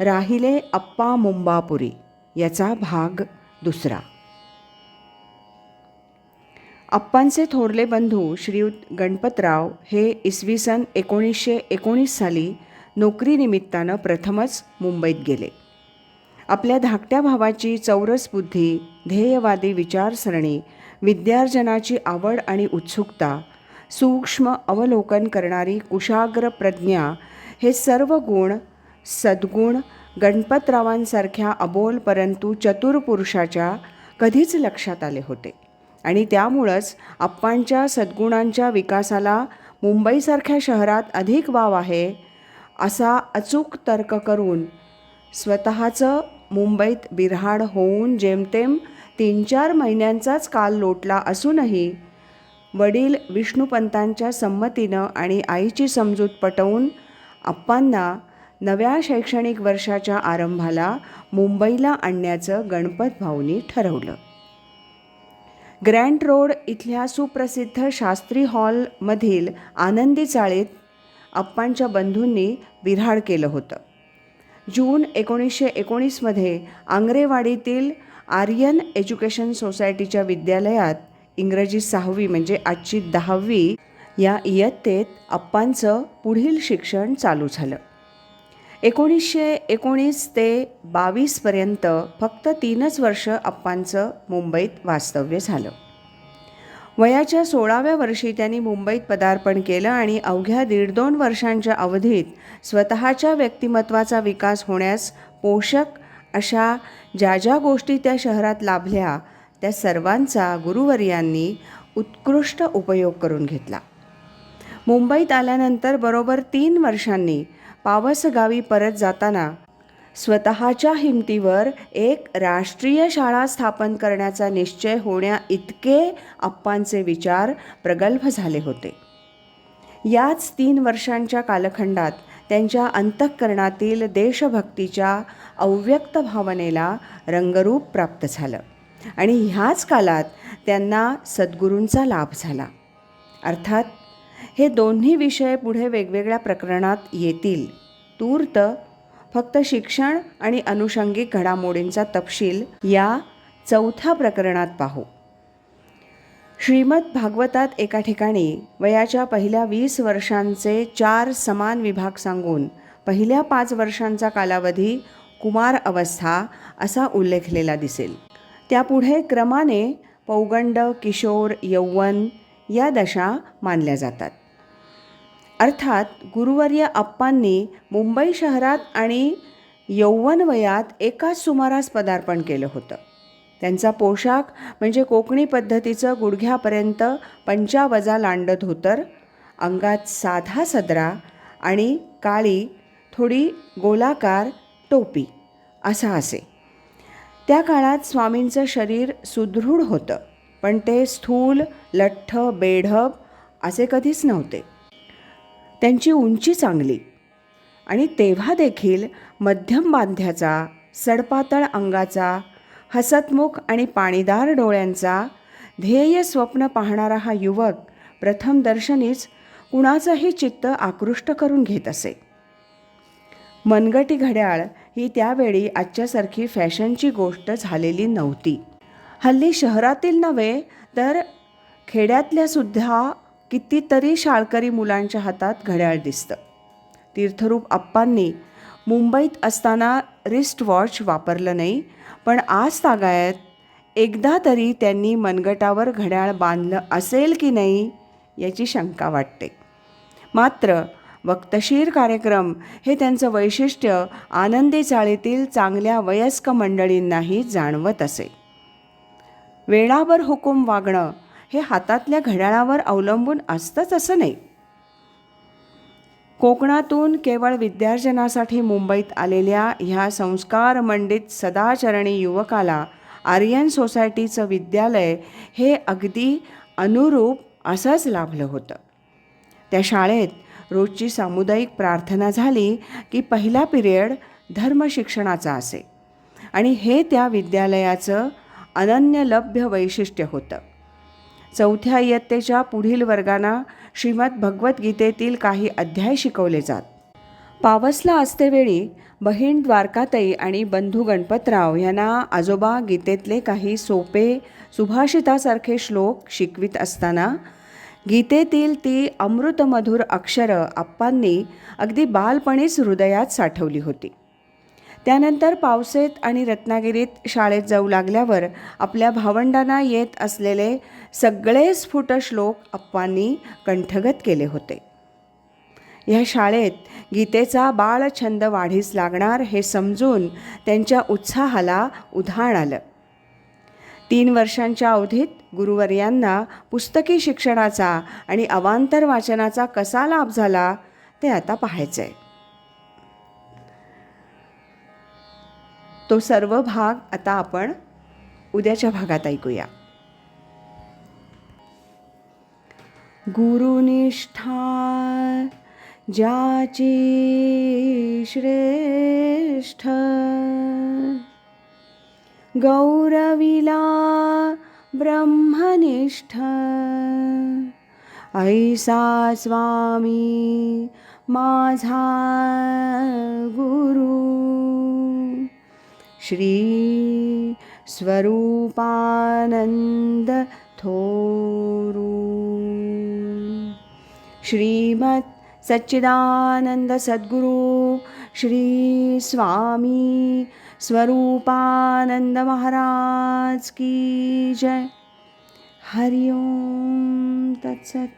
राहिले अप्पा मुंबापुरी याचा भाग दुसरा. अप्पांचे थोरले बंधू श्रीयुत गणपतराव हे इसवी सन एकोणीसशे एकोणीस साली नोकरीनिमित्तानं प्रथमच मुंबईत गेले. आपल्या धाकट्या भावाची चौरस बुद्धी ध्येयवादी विचारसरणी विद्यार्जनाची आवड आणि उत्सुकता सूक्ष्म अवलोकन करणारी कुशाग्र प्रज्ञा हे सर्व गुण सद्गुण गणपतरावांसारख्या अबोल परंतु चतुर पुरुषाच्या कधीच लक्षात आले होते. आणि त्यामुळंच आप्पांच्या सद्गुणांच्या विकासाला मुंबईसारख्या शहरात अधिक वाव आहे असा अचूक तर्क करून स्वतःचं मुंबईत बिरहाड होऊन जेमतेम तीन चार महिन्यांचाच काल लोटला असूनही वडील विष्णुपंतांच्या संमतीनं आणि आईची समजूत पटवून आप्पांना नव्या शैक्षणिक वर्षाच्या आरंभाला मुंबईला आणण्याचं गणपत भाऊनी ठरवलं. ग्रँड रोड इथल्या सुप्रसिद्ध शास्त्री हॉलमधील आनंदी चाळीत अप्पांच्या बंधूंनी बिऱ्हाड केलं होतं. जून एकोणीसशे एकोणीसमध्ये आंग्रेवाडीतील आर्यन एज्युकेशन सोसायटीच्या विद्यालयात इंग्रजी सहावी म्हणजे आजची दहावी या इयत्तेत अप्पांचं पुढील शिक्षण चालू झालं. एकोणीसशे एकोणीस ते बावीसपर्यंत फक्त तीनच वर्ष आप्पांचं मुंबईत वास्तव्य झालं. वयाच्या सोळाव्या वर्षी त्यांनी मुंबईत पदार्पण केलं आणि अवघ्या दीड दोन वर्षांच्या अवधीत स्वतःच्या व्यक्तिमत्वाचा विकास होण्यास पोषक अशा ज्या ज्या गोष्टी त्या शहरात लाभल्या त्या सर्वांचा गुरुवर्यांनी उत्कृष्ट उपयोग करून घेतला. मुंबईत आल्यानंतर बरोबर तीन वर्षांनी पावसगावी परत जाताना स्वतःच्या हिमतीवर एक राष्ट्रीय शाळा स्थापन करण्याचा निश्चय होण्या इतके आप्पांचे विचार प्रगल्भ झाले होते. याच तीन वर्षांच्या कालखंडात त्यांच्या अंतःकरणातील देशभक्तीच्या अव्यक्त भावनेला रंगरूप प्राप्त झालं आणि ह्याच कालात त्यांना सद्गुरूंचा लाभ झाला. अर्थात हे दोन्ही विषय पुढे वेगवेगळ्या प्रकरणात येतील. तूर्त फक्त शिक्षण आणि अनुषंगिक घडामोडींचा तपशील या चौथ्या प्रकरणात पाहू. श्रीमद भागवतात एका ठिकाणी वयाच्या पहिल्या वीस वर्षांचे चार समान विभाग सांगून पहिल्या पाच वर्षांचा कालावधी कुमार अवस्था असा उल्लेखलेला दिसेल. त्यापुढे क्रमाने पौगंड किशोर यौवन या दशा मानल्या जातात. अर्थात गुरुवर्य आप्पांनी मुंबई शहरात आणि यौवन वयात एकाच सुमारास पदार्पण केलं होतं. त्यांचा पोशाख म्हणजे कोकणी पद्धतीचं गुडघ्यापर्यंत पंचावजा लांड धोतर अंगात साधा सदरा आणि काळी थोडी गोलाकार टोपी असा असे. त्या काळात स्वामींचं शरीर सुदृढ होतं. पण ते स्थूल लठ्ठ बेढब असे कधीच नव्हते. त्यांची उंची चांगली. आणि तेव्हा देखील मध्यम बांध्याचा सडपातळ अंगाचा हसतमुख आणि पाणीदार डोळ्यांचा ध्येय स्वप्न पाहणारा हा युवक प्रथम दर्शनीच कुणाचंही चित्त आकृष्ट करून घेत असे. मनगटी घड्याळ ही त्यावेळी आजच्यासारखी फॅशनची गोष्ट झालेली नव्हती. हल्ली शहरातील नव्हे तर खेड्यातल्या सुद्धा कितीतरी शाळकरी मुलांच्या हातात घड्याळ दिसतं. तीर्थरूप आप्पांनी मुंबईत असताना रिस्ट वॉच वापरलं नाही पण आज तागायत एकदा तरी त्यांनी मनगटावर घड्याळ बांधलं असेल की नाही याची शंका वाटते. मात्र वक्तशीर कार्यक्रम हे त्यांचं वैशिष्ट्य आनंदी चाळीतील चांगल्या वयस्क मंडळींनाही जाणवत असे. वेळावर हुकूम वागणं हे हातातल्या घड्याळावर अवलंबून असतंच असं नाही. कोकणातून केवळ विद्यार्जनासाठी मुंबईत आलेल्या ह्या संस्कारमंडित सदाचरणी युवकाला आर्यन सोसायटीचं विद्यालय हे अगदी अनुरूप असंच लाभलं होतं. त्या शाळेत रोजची सामुदायिक प्रार्थना झाली की पहिला पिरियड धर्मशिक्षणाचा असे आणि हे त्या विद्यालयाचं अनन्यलभ्य वैशिष्ट्य होतं. चौथ्या इयत्तेच्या पुढील वर्गांना श्रीमद भगवद्गीतेतील काही अध्याय शिकवले जात. पावसला असतेवेळी बहीण द्वारकाताई आणि बंधू गणपतराव यांना आजोबा गीतेतले काही सोपे सुभाषितासारखे श्लोक शिकवित असताना गीतेतील ती अमृतमधुर अक्षरं आप्पांनी अगदी बालपणीच हृदयात साठवली होती. त्यानंतर पावसेत आणि रत्नागिरीत शाळेत जाऊ लागल्यावर आपल्या भावंडांना येत असलेले सगळे स्फुट श्लोक अप्पांनी कंठगत केले होते. ह्या शाळेत गीतेचा बाळछंद वाढीस लागणार हे समजून त्यांच्या उत्साहाला उधाण आलं. तीन वर्षांच्या अवधीत गुरुवर्यांना पुस्तकी शिक्षणाचा आणि अवांतर वाचनाचा कसा लाभ झाला ते आता पाहायचं आहे तो सर्व भाग आता आपण उद्याच्या भागात ऐकूया. गुरुनिष्ठा ज्याची श्रेष्ठ गौरविला ब्रह्मनिष्ठ ऐसा स्वामी माझा गुरु. श्री स्वरूपानंद थोरू श्रीमत् सच्चिदानंद सद्गुरु श्री स्वामी स्वरूपानंद महाराज की जय। हरिओम तत्सत।